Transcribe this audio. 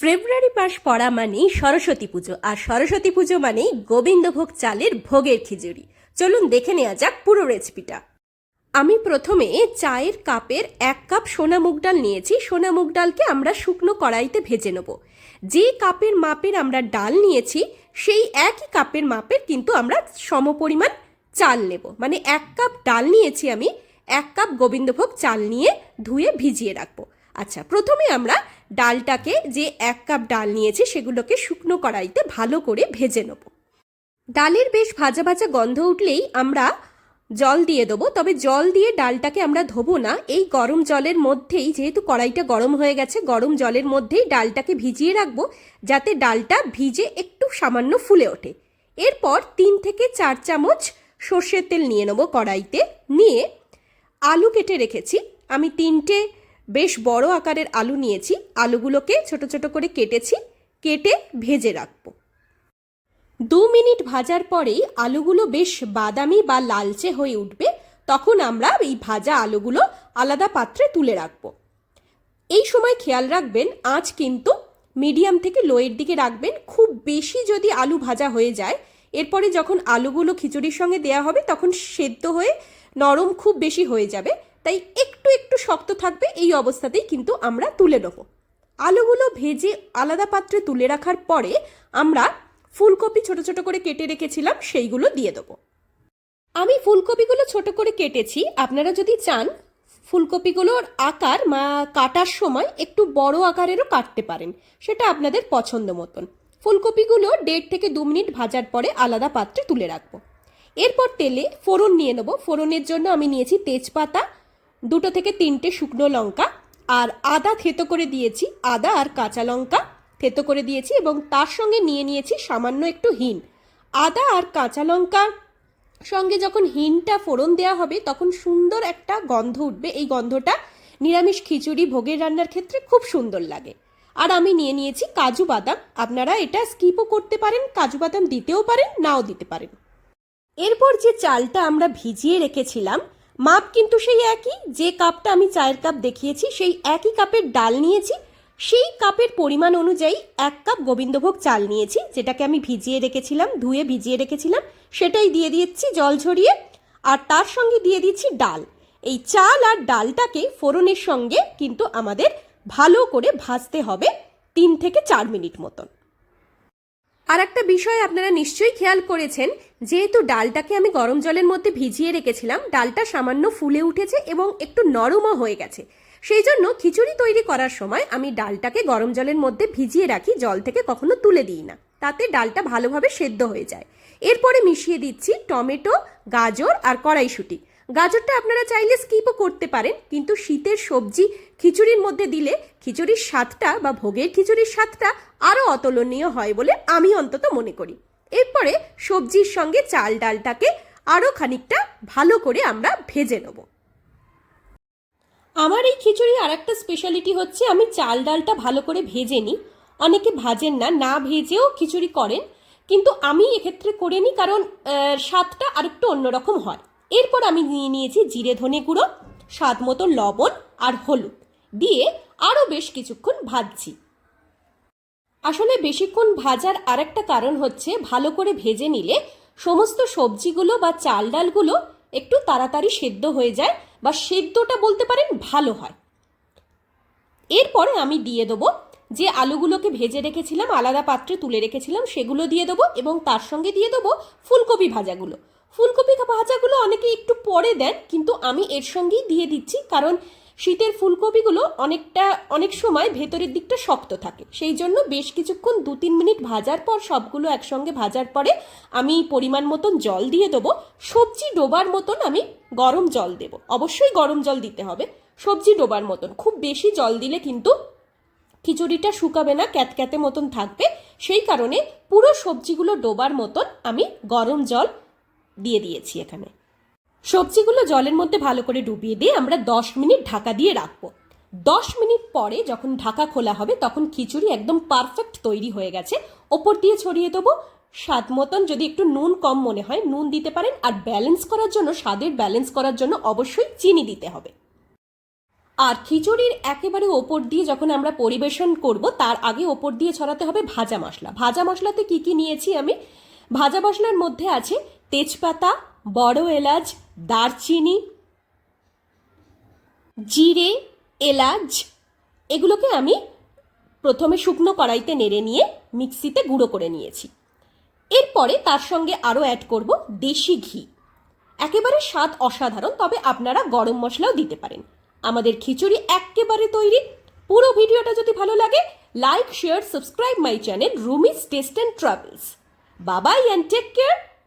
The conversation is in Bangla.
ফেব্রুয়ারি মাস পড়া মানেই সরস্বতী পুজো, আর সরস্বতী পুজো মানেই গোবিন্দভোগ চালের ভোগের খিচুড়ি। চলুন দেখে নেওয়া যাক পুরো রেসিপিটা আমি প্রথমে চায়ের কাপের এক কাপ সোনা মুগ ডাল নিয়েছি। সোনা মুগ ডালকে আমরা শুকনো কড়াইতে ভেজে নেব। যে কাপের মাপের আমরা ডাল নিয়েছি, সেই একই কাপের মাপের কিন্তু আমরা সমপরিমাণ চাল নেব। মানে এক কাপ ডাল নিয়েছি আমি, এক কাপ গোবিন্দভোগ চাল নিয়ে ধুয়ে ভিজিয়ে রাখব। আচ্ছা প্রথমে আমরা ডালটাকে যে এক কাপ ডাল নিয়েছি সেগুলোকে শুকনো কড়াইতে ভালো করে ভেজে নেব। ডালের বেশ ভাজা ভাজা গন্ধ উঠলেই আমরা জল দিয়ে দেবো, তবে জল দিয়ে ডালটাকে আমরা ধোবো না। এই গরম জলের মধ্যেই, যেহেতু কড়াইটা গরম হয়ে গেছে, গরম জলের মধ্যেই ডালটাকে ভিজিয়ে রাখব, যাতে ডালটা ভিজে একটু সামান্য ফুলে ওঠে। এরপর তিন থেকে চার চামচ সর্ষের তেল নিয়ে নেব কড়াইতে। নিয়ে আলু কেটে রেখেছি। আমি তিনটে বেশ বড় আকারের আলু নিয়েছি। আলুগুলোকে ছোট ছোট করে কেটেছি, কেটে ভেজে রাখব। দু মিনিট ভাজার পরেই আলুগুলো বেশ বাদামি বা লালচে হয়ে উঠবে, তখন আমরা এই ভাজা আলুগুলো আলাদা পাত্রে তুলে রাখব। এই সময় খেয়াল রাখবেন, আঁচ কিন্তু মিডিয়াম থেকে লোয়ের দিকে রাখবেন। খুব বেশি যদি আলু ভাজা হয়ে যায়, এরপরে যখন আলুগুলো খিচুড়ির সঙ্গে দেয়া হবে, তখন সেদ্ধ হয়ে নরম খুব বেশি হয়ে যাবে। তাই একটু একটু শক্ত থাকবে, এই অবস্থাতেই কিন্তু আমরা তুলে নেব। আলুগুলো ভেজে আলাদা পাত্রে তুলে রাখার পরে আমরা ফুলকপি ছোট ছোট করে কেটে রেখেছিলাম, সেইগুলো দিয়ে দেবো। আমি ফুলকপিগুলো ছোট করে কেটেছি, আপনারা যদি চান, ফুলকপিগুলোর আকার মা কাটার সময় একটু বড় আকারেরও কাটতে পারেন, সেটা আপনাদের পছন্দ মতন। ফুলকপিগুলো দেড় থেকে দু মিনিট ভাজার পরে আলাদা পাত্রে তুলে রাখব। এরপর তেলে ফোড়ন নিয়ে নেব। ফোড়নের জন্য আমি নিয়েছি তেজপাতা দুটো থেকে তিনটে শুকনো লঙ্কা, আর আদা থেতো করে দিয়েছি, আদা আর কাঁচা লঙ্কা থেতো করে দিয়েছি এবং তার সঙ্গে নিয়ে নিয়েছি সামান্য একটু হিন আদা আর কাঁচা লঙ্কা সঙ্গে যখন হিনটা ফোড়ন দেওয়া হবে, তখন সুন্দর একটা গন্ধ উঠবে। এই গন্ধটা নিরামিষ খিচুড়ি ভোগের রান্নার ক্ষেত্রে খুব সুন্দর লাগে। আর আমি নিয়ে নিয়েছি কাজু বাদাম। আপনারা এটা স্কিপও করতে পারেন, কাজু বাদাম দিতেও পারেন, নাও দিতে পারেন। এরপর যে চালটা আমরা ভিজিয়ে রেখেছিলাম মাপ কিন্তু সেই একই, যে কাপটা আমি চায়ের কাপ দেখিয়েছি সেই একই কাপের ডাল নিয়েছি, সেই কাপের পরিমাণ অনুযায়ী এক কাপ গোবিন্দভোগ চাল নিয়েছি, যেটাকে আমি ভিজিয়ে রেখেছিলাম, ধুয়ে ভিজিয়ে রেখেছিলাম, সেটাই দিয়ে দিচ্ছি জল ছড়িয়ে আর তার সঙ্গে দিয়ে দিচ্ছি ডাল। এই চাল আর ডালটাকে ফোড়নের সঙ্গে কিন্তু আমাদের ভালো করে ভাজতে হবে তিন থেকে চার মিনিট মতন। আর একটা বিষয় আপনারা নিশ্চয়ই খেয়াল করেছেন, যেহেতু ডালটাকে আমি গরম জলের মধ্যে ভিজিয়ে রেখেছিলাম, ডালটা সামান্য ফুলে উঠেছে এবং একটু নরমও হয়ে গেছে। সেই জন্য খিচুড়ি তৈরি করার সময় আমি ডালটাকে গরম জলের মধ্যে ভিজিয়ে রাখি, জল থেকে কখনো তুলে দিই না। তাতে ডালটা ভালোভাবে সেদ্ধ হয়ে যায়। এরপরে মিশিয়ে দিচ্ছি টমেটো, গাজর আর কড়াইশুঁটি। গাজরটা আপনারা চাইলে স্কিপও করতে পারেন, কিন্তু শীতের সবজি খিচুড়ির মধ্যে দিলে খিচুড়ির স্বাদটা বা ভোগের খিচুড়ির স্বাদটা আরও অতুলনীয় হয় বলে আমি অন্তত মনে করি। এরপরে সবজির সঙ্গে চাল ডালটাকে আরও খানিকটা ভালো করে আমরা ভেজে নেব। আমার এই খিচুড়ি আর একটা স্পেশালিটি হচ্ছে আমি চাল ডালটা ভালো করে ভেজে নিই। অনেকে ভাজেন না না ভেজেও খিচুড়ি করেন, কিন্তু আমি এক্ষেত্রে করে নিই কারণ স্বাদটা আরেকটু অন্যরকম হয়। এরপর আমি নিয়ে নিয়েছি জিরে ধনে গুঁড়ো, স্বাদ মতো লবণ আর হলুদ। দিয়ে আরও বেশ কিছুক্ষণ ভাজছি। আসলে বেশিক্ষণ ভাজার আরেকটা কারণ হচ্ছে ভালো করে ভেজে নিলে সমস্ত সবজিগুলো বা চাল ডালগুলো একটু তাড়াতাড়ি সেদ্ধ হয়ে যায় বা সেদ্ধটা বলতে পারেন ভালো হয়। এরপরে আমি দিয়ে দেবো যে আলুগুলোকে ভেজে রেখেছিলাম, আলাদা পাত্রে তুলে রেখেছিলাম, সেগুলো দিয়ে দেবো এবং তার সঙ্গে দিয়ে দেবো ফুলকপি ভাজাগুলো। ফুলকপি ভাজাগুলো অনেকে একটু পরে দেন, কিন্তু আমি এর সঙ্গেই দিয়ে দিচ্ছি, কারণ শীতের ফুলকপিগুলো অনেকটা, অনেক সময় ভেতরের দিকটা শক্ত থাকে। সেই জন্য বেশ কিছুক্ষণ দু তিন মিনিট ভাজার পর সবগুলো একসঙ্গে ভাজার পরে আমি পরিমাণ মতন জল দিয়ে দেবো। সবজি ডোবার মতন আমি গরম জল দেব। অবশ্যই গরম জল দিতে হবে, সবজি ডোবার মতন। খুব বেশি জল দিলে কিন্তু খিচুড়িটা শুকাবে না, ক্যাতক্যাতে মতন থাকবে। সেই কারণে পুরো সবজিগুলো ডোবার মতন আমি গরম জল দিয়ে দিয়েছি এখানে। সবজিগুলো জলের মধ্যে ভালো করে ডুবিয়ে দিয়ে আমরা দশ মিনিট ঢাকা দিয়ে রাখব। দশ মিনিট পরে যখন ঢাকা খোলা হবে, তখন খিচুড়ি একদম পারফেক্ট তৈরি হয়ে গেছে। ওপর দিয়ে ছড়িয়ে দেবো। স্বাদ মতন যদি একটু নুন কম মনে হয়, নুন দিতে পারেন। আর ব্যালেন্স করার জন্য, স্বাদের ব্যালেন্স করার জন্য অবশ্যই চিনি দিতে হবে। আর খিচুড়ির একেবারে ওপর দিয়ে যখন আমরা পরিবেশন করব, তার আগে ওপর দিয়ে ছড়াতে হবে ভাজা মশলা। ভাজা মশলাতে কি কি নিয়েছি আমি? ভাজা মশলার মধ্যে আছে তেজপাতা, বড় এলাচ, দারচিনি, জিরে, এলাচ, এগুলোকে আমি প্রথমে শুকনো কড়াইতে নেড়ে নিয়ে মিক্সিতে গুঁড়ো করে নিয়েছি। এরপরে তার সঙ্গে আরও অ্যাড করব দেশি ঘি। একেবারে স্বাদ অসাধারণ, তবে আপনারা গরম মশলাও দিতে পারেন। আমাদের খিচুড়ি একেবারে তৈরি। পুরো ভিডিওটা যদি ভালো লাগে, like, share, subscribe my channel Rumi's taste and travels. Bye bye and take care.